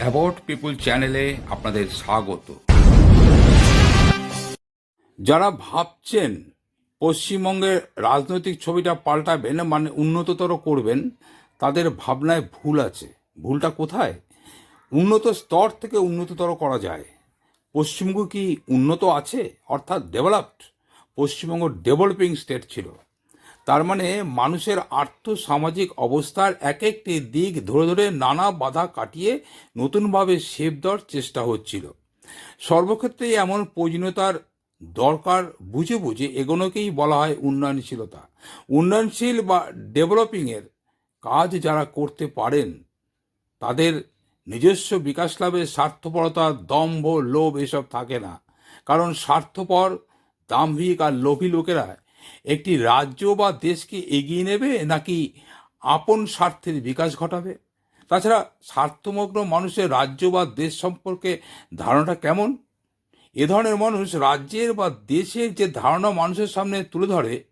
About পিপুল চ্যানেলে আপনাদের স্বাগত। যারা ভাবছেন পশ্চিমবঙ্গের রাজনৈতিক ছবিটা পাল্টাবেন মানে উন্নততর করবেন, তাদের ভাবনায় ভুল আছে। ভুলটা কোথায়? উন্নত স্তর থেকে উন্নততর করা যায়। পশ্চিমবঙ্গ কি উন্নত আছে? অর্থাৎ ডেভেলপড পশ্চিমবঙ্গ ডেভেলপিং স্টেট ছিল। তার মানে মানুষের আর্থ সামাজিক অবস্থার এক একটি দিক ধরে ধরে নানা বাধা কাটিয়ে নতুনভাবে সেব দেওয়ার চেষ্টা হচ্ছিল। সর্বক্ষেত্রেই এমন প্রয়োজনীয়তার দরকার বুঝে বুঝে এগোনোকেই বলা হয় উন্নয়নশীলতা। উন্নয়নশীল বা ডেভেলপিংয়ের কাজ যারা করতে পারেন, তাদের নিজস্ব বিকাশ লাভের স্বার্থপরতা, দম্ভ, লোভ এসব থাকে না। কারণ স্বার্থপর, দাম্ভিক আর লোভী লোকেরা একটি রাজ্য বা দেশকে এগিয়ে নেবে নাকি আপন স্বার্থের বিকাশ ঘটাবে? তাছাড়া স্বার্থমগ্ন মানুষের রাজ্য বা দেশ সম্পর্কে ধারণাটা কেমন? এ ধরনের মানুষ রাজ্যের বা দেশের যে ধারণা মানুষের সামনে তুলে ধরে,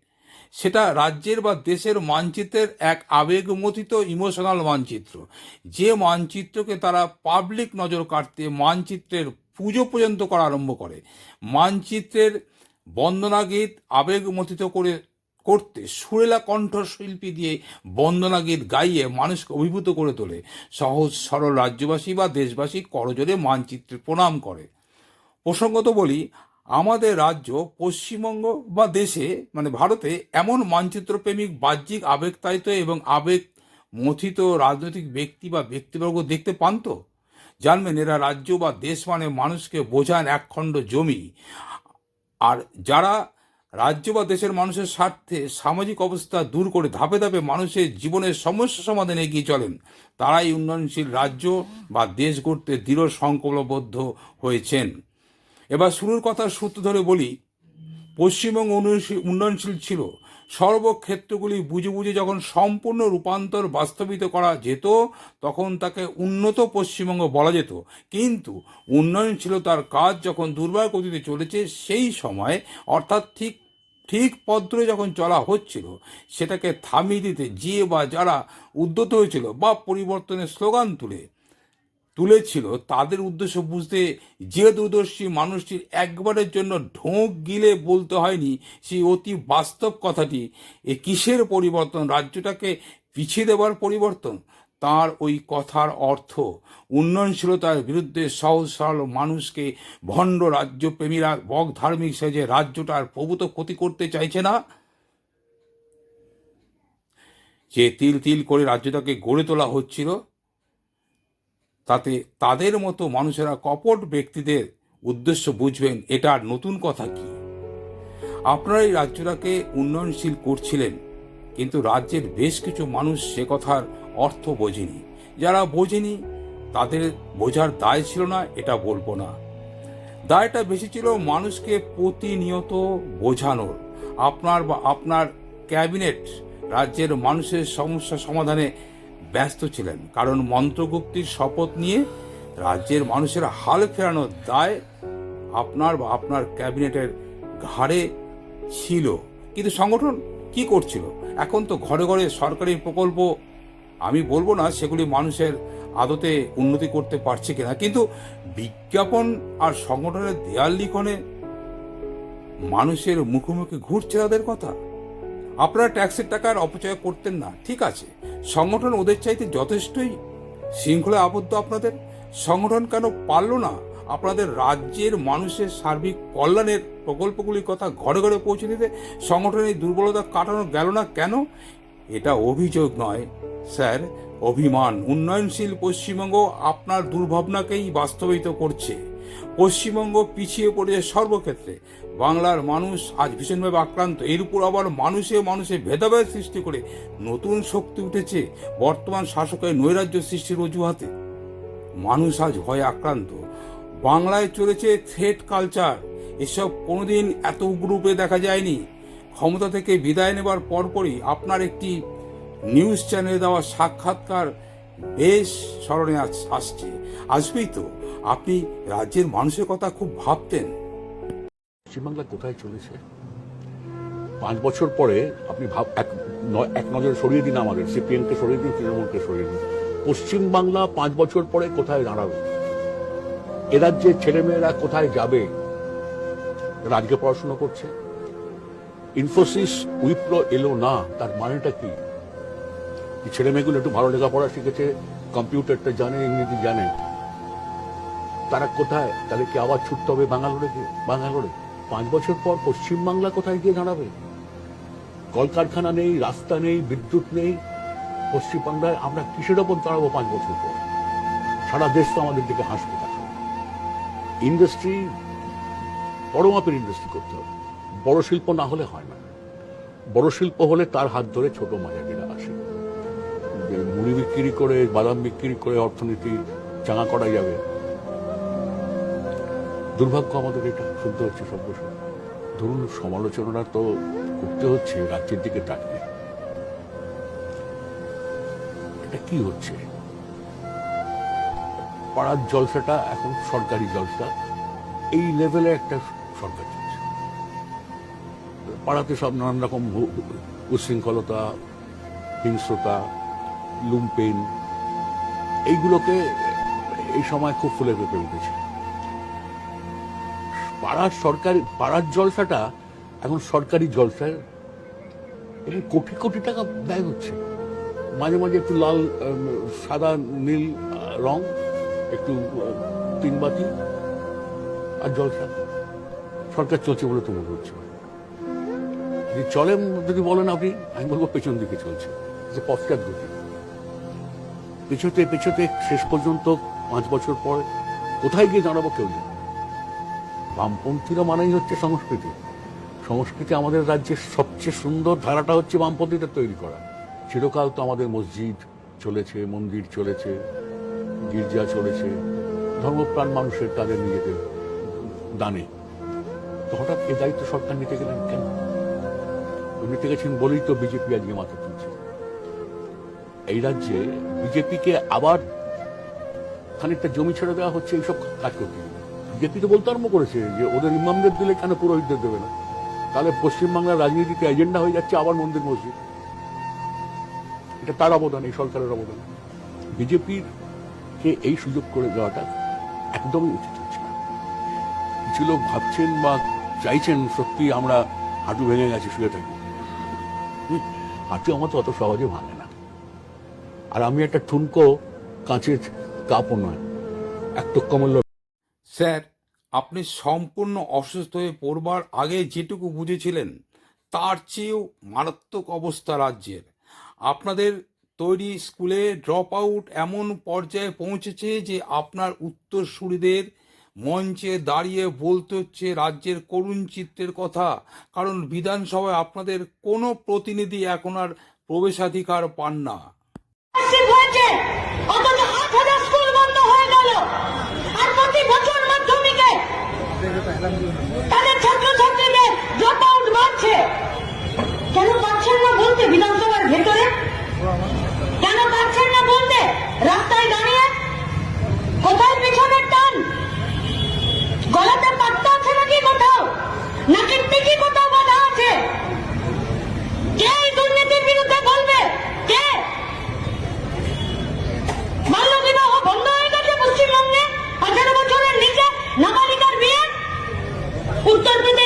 সেটা রাজ্যের বা দেশের মানচিত্রের এক আবেগমথিত ইমোশনাল মানচিত্র। যে মানচিত্রকে তারা পাবলিক নজর কাটতে মানচিত্রের পুজো পর্যন্ত করা আরম্ভ করে। মানচিত্রের বন্দনা গীত আবেগমথিত করে করতে সুরেলা কণ্ঠশিল্পী দিয়ে বন্দনা গীত গাইয়ে মানুষকে অভিভূত করে তোলে। সহজ, সরল রাজ্যবাসী বা দেশবাসী করজোরে মানচিত্রে প্রণাম করে। প্রসঙ্গত বলি, আমাদের রাজ্য, পশ্চিমবঙ্গ বা দেশে মানে ভারতে এমন মানচিত্রপ্রেমিক, বাহ্যিক, আবেগতাড়িত এবং আবেগ মথিত রাজনৈতিক ব্যক্তি বা ব্যক্তিবর্গ দেখতে পান তো? জানবেন, এরা রাজ্য বা দেশ মানে মানুষকে বোঝান একখণ্ড জমি। আর যারা রাজ্য বা দেশের মানুষের স্বার্থে সামাজিক অবস্থা দূর করে ধাপে ধাপে মানুষের জীবনের সমস্যা সমাধানে এগিয়ে চলেন, তারাই উন্নয়নশীল রাজ্য বা দেশ গড়তে দৃঢ় সংকল্পবদ্ধ হয়েছেন। এবার শুরুর কথা সূত্র ধরে বলি, পশ্চিমবঙ্গ উন্নয়নশীল ছিল। সর্বক্ষেত্রগুলি বুঝে বুঝে যখন সম্পূর্ণ রূপান্তর বাস্তবিত করা যেত, তখন তাকে উন্নত পশ্চিমবঙ্গ বলা যেত। কিন্তু উন্নয়নশীলতার কাজ যখন দুর্বার গতিতে চলেছে, সেই সময়, অর্থাৎ ঠিক ঠিক পথ ধরে যখন চলা হচ্ছিল, সেটাকে থামিয়ে দিতে যে বা যারা উদ্যত হয়েছিল বা পরিবর্তনের স্লোগান তুলে তুলেছিল, তাদের উদ্দেশ্য বুঝতে যে দূরদর্শী মানুষটির একবারের জন্য ঢোঁক গিলে বলতে হয়নি সেই অতি বাস্তব কথাটি। এ কিসের পরিবর্তন? রাজ্যটাকে পিছিয়ে দেওয়ার পরিবর্তন? তার ওই কথার অর্থ, উন্নয়নশীলতার বিরুদ্ধে সহজ সরল মানুষকে ভণ্ড রাজ্যপ্রেমীরা বক ধার্মিক সেজে রাজ্যটার প্রভূত ক্ষতি করতে চাইছে না? যে তিল তিল করে রাজ্যটাকে গড়ে তোলা হচ্ছিল তাতে তাদের মতো মানুষেরা কপট ব্যক্তিদের উদ্দেশ্য বুঝবেন, এটা নতুন কথা কি? আপনারা এই রাজ্যটাকে উন্নয়নশীল করছিলেন, কিন্তু রাজ্যের বেশ কিছু মানুষ সে কথার অর্থ বোঝেনি। যারা বোঝেনি, তাদের বোঝার দায় ছিল না, এটা বলব না। দায়টা বেশি ছিল মানুষকে প্রতিনিয়ত বোঝানোর। আপনার বা আপনার ক্যাবিনেট রাজ্যের মানুষের সমস্যা সমাধানে ব্যস্ত ছিলেন, কারণ মন্ত্রগুপ্তির শপথ নিয়ে রাজ্যের মানুষের হাল ফেরানোর দায় আপনার বা আপনার ক্যাবিনেটের ঘাড়ে ছিল। কিন্তু সংগঠন কি করছিল? এখন তো ঘরে ঘরে সরকারি প্রকল্প, আমি বলব না সেগুলি মানুষের আদতে উন্নতি করতে পারছে কিনা, কিন্তু বিজ্ঞাপন আর সংগঠনের দেয়াল লিখনে মানুষের মুখোমুখি ঘুরছে তাদের কথা। আপনারা ট্যাক্সের টাকার অপচয় করতেন না, ঠিক আছে। সংগঠন ওদের চাইতে যথেষ্টই শৃঙ্খলা আবদ্ধ আপনাদের। সংগঠন কেন পারল না? আপনাদের রাজ্যের মানুষের সার্বিক কল্যাণের প্রকল্পগুলির কথা ঘরে ঘরে পৌঁছে দিতে সংগঠনের দুর্বলতা কাটানো গেল না কেন? এটা অভিযোগ নয়, স্যার। অভিমান উন্নয়নশীল পশ্চিমবঙ্গ আপনার দুর্ভাবনাকেই বাস্তবায়িত করছে। পশ্চিমবঙ্গ পিছিয়ে পড়েছে সর্বক্ষেত্রে। বাংলার মানুষ আজ ভীষণভাবে আক্রান্ত। এর উপর আবার মানুষে মানুষে ভেদাভেদ সৃষ্টি করে নতুন শক্তি উঠেছে বর্তমান শাসকের নৈরাজ্য সৃষ্টির অজুহাতে। মানুষ আজ ভয়ে আক্রান্ত। বাংলায় চলেছে থ্রেট কালচার এসব কোনোদিন এত গ্রুপে দেখা যায়নি। ক্ষমতা থেকে বিদায় নেবার পরপরই আপনার একটি নিউজ চ্যানেলে দেওয়া সাক্ষাৎকার বেশ স্মরণে আসছে। আসবেই তো। আপনি রাজ্যের মানুষের কথা খুব ভাবতেন। পশ্চিমবাংলা কোথায় চলেছে? পাঁচ বছর পরে আপনি ভাব, এক এক নজরে সরিয়ে দিন আমাদের, সিপিএমকে সরিয়ে দিন, তৃণমূলকে সরিয়ে দিন। পশ্চিমবাংলা পাঁচ বছর পরে কোথায় দাঁড়াবে? এ রাজ্যের ছেলেমেয়েরা কোথায় যাবে? রাজ্যে পড়াশোনা করছে। ইনফোসিস উইপ্রো এলো না, তার মানেটা কি? এই ছেলে মেয়েগুলো একটু ভালো লেখাপড়া শিখেছে, কম্পিউটারটা জানে, ইংরেজি জানে। তারা কোথায়? তাহলে কি আবার ছুটতে হবে বাঙ্গালোরে গিয়ে? বাঙ্গালোরে? পাঁচ বছর পর পশ্চিম বাংলা কোথায় গিয়ে দাঁড়াবে? কলকারখানা নেই, রাস্তা নেই, বিদ্যুৎ নেই। পশ্চিমবাংলায় আমরা কিসের ওপর দাঁড়াবো পাঁচ বছর পর? সারা দেশ তো আমাদের দিকে হাসবে ইন্ডাস্ট্রি, বড় মাপের ইন্ডাস্ট্রি করতে হবে। বড় শিল্প না হলে হয় না। বড় শিল্প হলে তার হাত ধরে ছোট মাঝারিরা আসে। মুড়ি বিক্রি করে, বাদাম বিক্রি করে অর্থনীতি চাঙা করা যাবে। দুর্ভাগ্য আমাদের এটা, শুনতে হচ্ছে সব বছর ধরুন সমালোচনা তো করতে হচ্ছে, রাজ্যের দিকে তাকিয়ে এটা কি হচ্ছে? পাড়ার জলসাটা এখন সরকারি জলসা। এই লেভেলে একটা সরকার চলছে। পাড়াতে সব নানান রকম হু- হিংস্রতা, লুম্পেন, এইগুলোকে এই সময় খুব ফুলে পেঁপে উঠেছে। পাড়ার সরকারি পাড়ার জলসাটা এখন সরকারি জলসায়। এখানে কোটি কোটি টাকা ব্যয় হচ্ছে। মাঝে মাঝে একটু লাল সাদা নীল রং একটু আহ, তিন বাতি আর জলসা। সরকার চলছে বলে তো মনে হচ্ছে যদি চলে যদি বলেন আপনি আমি বলব পেছন দিকে চলছে। যে পশ্চাৎ গতি। পেছোতে পেছোতে শেষ পর্যন্ত পাঁচ বছর পর কোথায় গিয়ে দাঁড়াবো কেউ জানে না। বামপন্থীরা মানেই হচ্ছে সংস্কৃতি। সংস্কৃতি আমাদের রাজ্যের সবচেয়ে সুন্দর ধারাটা হচ্ছে বামপন্থীদের তৈরি করা। চিরকাল তো আমাদের মসজিদ চলেছে, মন্দির চলেছে, গির্জা চলেছে। ধর্মপ্রাণ মানুষের তাদের নিজেদের দানে। তো হঠাৎ এ দায়িত্ব সরকার নিতে গেলেন কেন? নিতে গেছেন বলেই তো বিজেপি আজকে মাথা তুলছে। এই রাজ্যে বিজেপিকে আবার খানিকটা জমি ছেড়ে দেওয়া হচ্ছে, এইসব কাজ করতে গিয়ে বিজেপি তো বলতে আরম্ভ করেছে যে ওদের ইমামদের দিলে কেন পুরোহিতদের দেবে না? তাহলে পশ্চিমবাংলার রাজনীতিতে এজেন্ডা হয়ে যাচ্ছে আবার মন্দির মসজিদ। এটা তার অবদান, এই সরকারের অবদান। বিজেপির কে এই সুযোগ করে দেওয়াটা একদমই উচিত হচ্ছে না। কিছু লোক ভাবছেন বা চাইছেন সত্যি আমরা হাঁটু ভেঙে গেছে, শুয়ে থাকি। হাঁটু আমার তো অত সহজে ভাঙে না। আর আমি একটা ঠুনকো কাঁচের কাপও নয়, এক টুক্কা মূল্য স্যার, আপনি সম্পূর্ণ অসুস্থ হয়ে পড়বার আগে যেটুকু বুঝেছিলেন, তার চেয়েও মারাত্মক অবস্থা রাজ্যের। আপনাদের তৈরি স্কুলে ড্রপ আউট এমন পর্যায়ে পৌঁছেছে যে আপনার উত্তরসূরিদের মঞ্চে দাঁড়িয়ে বলতে হচ্ছে রাজ্যের করুণ চিত্রের কথা, কারণ বিধানসভায় আপনাদের কোনো প্রতিনিধি এখন আর প্রবেশাধিকার পান না স্কলারশিপ হয়েছে অথচ আট হাজার স্কুল বন্ধ হয়ে গেল আর প্রতি বছর মাধ্যমিকে তাদের ছাত্রছাত্রীদের ড্রপ আউট বাড়ছে। কেন পাচ্ছেন না বলতে বিধানসভার ভেতরে? কেন পাচ্ছেন না বলতে রাস্তায় দাঁড়িয়ে? কোথায় পিছনের টান? গলাতে পাত্তা আছে নাকি কোথাও? নাকি টিকি কোথাও বাধা আছে? কে এই দুর্নীতির বিরুদ্ধে বলবে? কে? বাল্য বিবাহ বন্ধ উত্তরপ্রদেশ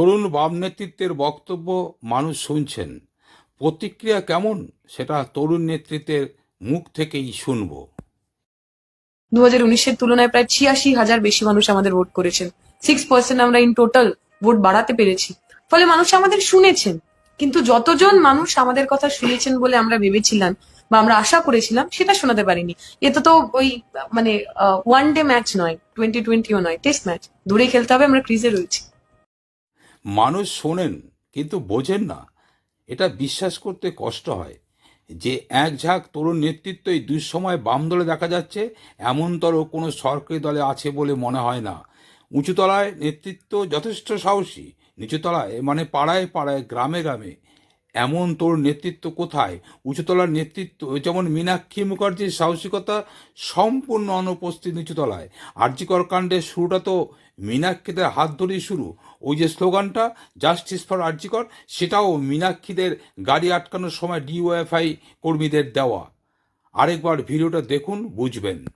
তরুণ বাম নেতৃত্বের বক্তব্য মানুষ শুনছেন। প্রতিক্রিয়া কেমন সেটা তরুণ নেতৃত্বের মুখ থেকেই শুনব। দু হাজার উনিশের তুলনায় প্রায় ছিয়াশি হাজার বেশি মানুষ আমাদের ভোট করেছেন। সিক্স পার্সেন্ট আমরা ইন টোটাল ভোট বাড়াতে পেরেছি। ফলে মানুষ আমাদের শুনেছেন। কিন্তু যতজন মানুষ আমাদের কথা শুনেছেন বলে আমরা ভেবেছিলাম বা আমরা আশা করেছিলাম, সেটা শোনাতে পারিনি। এতে তো ওই মানে ওয়ান ডে ম্যাচ নয় টোয়েন্টি টোয়েন্টিও নয় টেস্ট ম্যাচ দূরে খেলতে হবে, আমরা ক্রিজে রয়েছি। মানুষ শোনেন, কিন্তু বোঝেন না। এটা বিশ্বাস করতে কষ্ট হয় যে এক ঝাঁক তরুণ নেতৃত্ব এই দুঃসময় বাম দলে দেখা যাচ্ছে, এমনতর কোনো সরকারি দলে আছে বলে মনে হয় না। উঁচুতলায় নেতৃত্ব যথেষ্ট সাহসী, নিচুতলায় মানে পাড়ায় পাড়ায়, গ্রামে গ্রামে। এমন তরুণ নেতৃত্ব কোথায়? উঁচুতলার নেতৃত্ব, যেমন মীনাক্ষী মুখার্জির সাহসিকতা সম্পূর্ণ অনুপস্থিত নিচুতলায়। আর্যিকর কাণ্ডের শুরুটা তো মীনাক্ষীদের হাত ধরেই শুরু। ওই যে স্লোগানটা, জাস্টিস ফর আর্যিকর সেটাও মীনাক্ষীদের গাড়ি আটকানোর সময় ডিওএফআই কর্মীদের দেওয়া। আরেকবার ভিডিওটা দেখুন, বুঝবেন।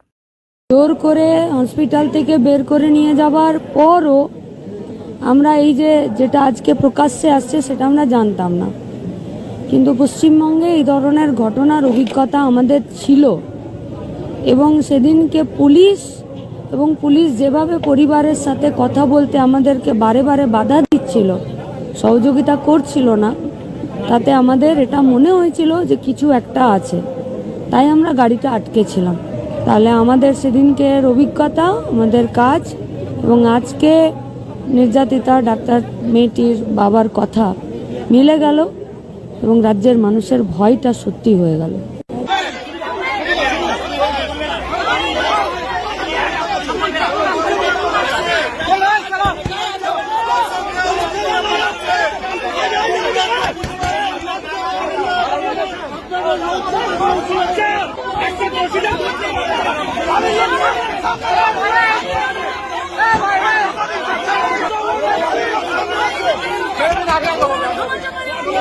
জোর করে হসপিটাল থেকে বের করে নিয়ে যাবার পরও আমরা এই যে, যেটা আজকে প্রকাশ্যে আসছে, সেটা আমরা জানতাম না। কিন্তু পশ্চিমবঙ্গে এই ধরনের ঘটনার অভিজ্ঞতা আমাদের ছিল। এবং সেদিনকে পুলিশ এবং পুলিশ যেভাবে পরিবারের সাথে কথা বলতে আমাদেরকে বারে বারে বাধা দিচ্ছিল, সহযোগিতা করছিল না, তাতে আমাদের এটা মনে হয়েছিল যে কিছু একটা আছে। তাই আমরা গাড়িটা আটকেছিলাম তাহলে আমাদের সেদিনকের অভিজ্ঞতা, আমাদের কাজ এবং আজকে নির্যাতিতা, ডাক্তার মেয়েটির বাবার কথা মিলে গেল এবং রাজ্যের মানুষের ভয়টা সত্যি হয়ে গেল।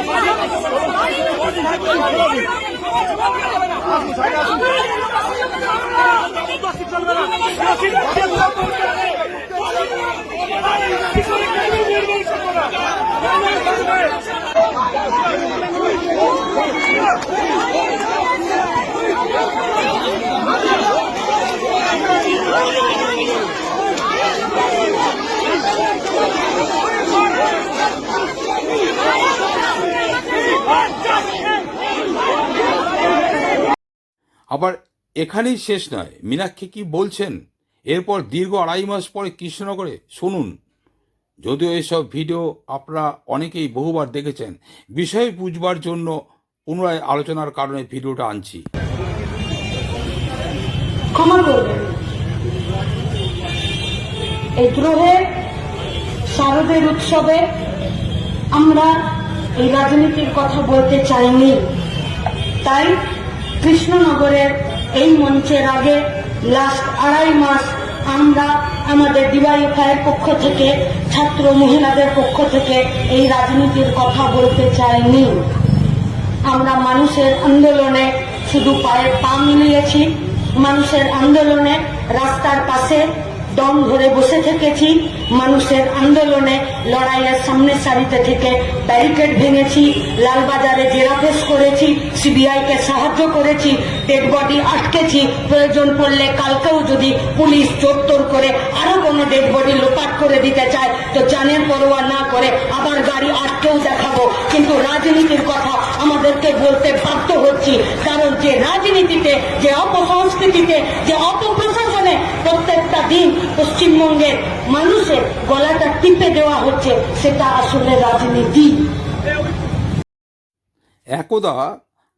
Thank you. আবার এখানেই শেষ নয়। মীনাক্ষী কি বলছেন? এরপর দীর্ঘ আড়াই মাস পরে কৃষ্ণনগরে, শুনুন। যদিও এসব ভিডিও আপনারা অনেকেই বহুবার দেখেছেন, বিষয় বুঝবার জন্য পুনরায় আলোচনার কারণে ভিডিওটা আনছি। এই দ্রোহের শারদের উৎসবে আমরা এই রাজনীতির কথা বলতে চাইনি। তাই কৃষ্ণনগরের এই মঞ্চের আগে লাস্ট আড়াই মাস আমরা আমাদের ডিওয়াইফাইয়ের পক্ষ থেকে, ছাত্র মহিলাদের পক্ষ থেকে এই রাজনীতির কথা বলতে চাইনি। আমরা মানুষের আন্দোলনে শুধু পায়ে পা মিলিয়েছি, মানুষের আন্দোলনে রাস্তার পাশে দম ধরে বসে থেকেছি, মানুষের আন্দোলনে লড়াইয়ের সামনের সারিতে থেকে ব্যারিকেড ভেঙেছি, লালবাজারে জেরাফেস করেছি সিবিআই কে সাহায্য করেছি, ডেড বডি আটকেছি, প্রয়োজন পড়লে কালকেও যদি পুলিশ চোত্তর করে আরও কোনো ডেড বডি লোপাট করে দিতে চায়, তো জানের পরোয়া না করে আবার গাড়ি আটকেও দেখাবো। কিন্তু রাজনীতির কথা আমাদেরকে বলতে বাধ্য হচ্ছি, কারণ যে রাজনীতিতে, যে অপসংস্কৃতিতে, যে অপপ্রশাসনে প্রত্যেকটা দিন পশ্চিমবঙ্গের মানুষের গলাটা টিপে দেওয়া হচ্ছে, সেটা আসলে রাজনীতি। একদা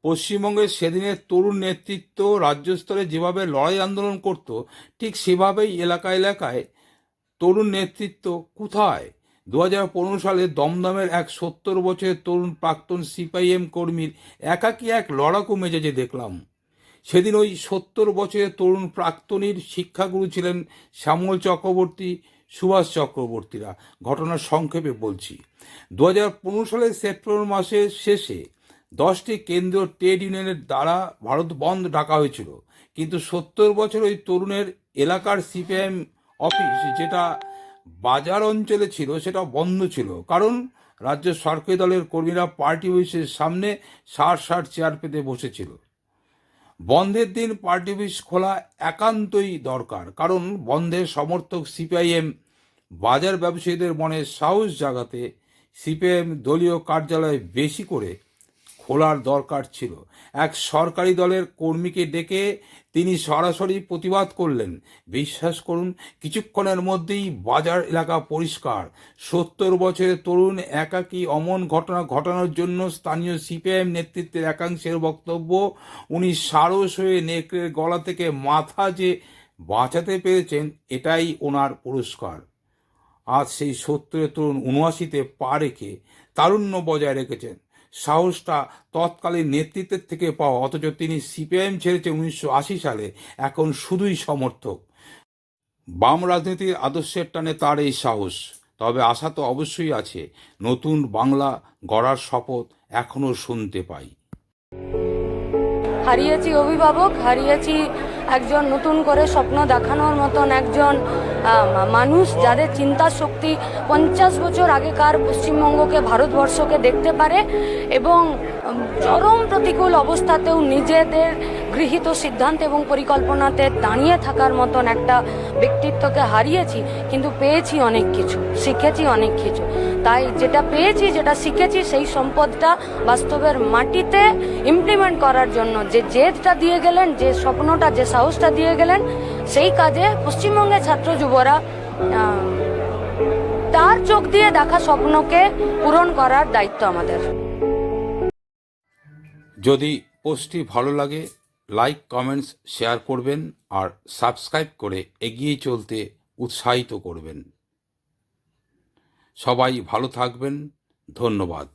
পশ্চিমবঙ্গের সেদিনের তরুণ নেতৃত্ব রাজ্য স্তরে যেভাবে লড়াই আন্দোলন করত, ঠিক সেভাবেই এলাকা এলাকায় তরুণ নেতৃত্ব কোথায়? দু হাজার পনেরো সালে দমদমের এক সত্তর বছরের তরুণ প্রাক্তন সিপিআইএম কর্মীর একাকী এক লড়াকু মেজাজে দেখলাম। সেদিন ওই সত্তর বছরের তরুণ প্রাক্তনীর শিক্ষাগুরু ছিলেন শ্যামল চক্রবর্তী, সুভাষ চক্রবর্তীরা। ঘটনার সংক্ষেপে বলছি। দু হাজার পনেরো সালের সেপ্টেম্বর মাসের শেষে দশটি কেন্দ্রীয় ট্রেড ইউনিয়নের দ্বারা ভারত বন্ধ ডাকা হয়েছিল। কিন্তু সত্তর বছর ওই তরুণের এলাকার সিপিআইএম অফিস যেটা বাজার অঞ্চলে ছিল সেটা বন্ধ ছিল। কারণ রাজ্য সরকারি দলের কর্মীরা পার্টি অফিসের সামনে ষাট ষাট চেয়ার পেতে বসেছিল। বন্ধের দিন পার্টি অফিস খোলা একান্তই দরকার, কারণ বন্ধের সমর্থক সিপিআইএম, বাজার ব্যবসায়ীদের মনে সাহস জাগাতে সিপিএম দলীয় কার্যালয় বেশি করে খোলার দরকার ছিল। এক সরকারি দলের কর্মীকে ডেকে তিনি সরাসরি প্রতিবাদ করলেন। বিশ্বাস করুন, কিছুক্ষণের মধ্যেই বাজার এলাকা পরিষ্কার। সত্তর বছরের তরুণ একাকী অমন ঘটনা ঘটানোর জন্য স্থানীয় সিপিআইএম নেতৃত্বের একাংশের বক্তব্য, উনি সারস হয়ে নেকড়ের গলা থেকে মাথা যে বাঁচাতে পেরেছেন, এটাই ওনার পুরস্কার। আজ সেই সত্তরের তরুণ উনআশিতে পা রেখে তারুণ্য বজায় রেখেছেন। সাহসটা তৎকালীন নেতৃত্বের থেকে পাওয়া, অথচ তিনি সিপিআইএম ছেড়েছে উনিশশো আশি সালে। এখন শুধুই সমর্থক। বাম রাজনীতির আদর্শের টানে তার এই সাহস। তবে আশা তো অবশ্যই আছে, নতুন বাংলা গড়ার শপথ এখনও শুনতে পাই। হারিয়েছি অভিভাবক, হারিয়েছি একজন নতুন করে স্বপ্ন দেখানোর মতন একজন মানুষ যাদের চিন্তা শক্তি পঞ্চাশ বছর আগেকার পশ্চিমবঙ্গকে ভারতবর্ষকে দেখতে পারে এবং চরম প্রতিকূল অবস্থাতেও নিজেদের গৃহীত সিদ্ধান্ত এবং পরিকল্পনাতে দাঁড়িয়ে থাকার মতন একটা ব্যক্তিত্বকে হারিয়েছি, কিন্তু পেয়েছি অনেক কিছু, শিখেছি অনেক কিছু। তাই যেটা পেয়েছি, যেটা শিখেছি, সেই সম্পদটা বাস্তবের মাটিতে ইমপ্লিমেন্ট করার জন্য যে জেদটা দিয়ে গেলেন, যে স্বপ্নটা, যে সাহসটা দিয়ে গেলেন, সেই কাজে পশ্চিমবঙ্গের ছাত্র যুবরা তার চোখ দিয়ে দেখা স্বপ্নকে পূরণ করার দায়িত্ব আমাদের। যদি পোস্টটি ভালো লাগে, লাইক, কমেন্টস, শেয়ার করবেন আর সাবস্ক্রাইব করে এগিয়ে চলতে উৎসাহিত করবেন। সবাই ভালো থাকবেন। ধন্যবাদ।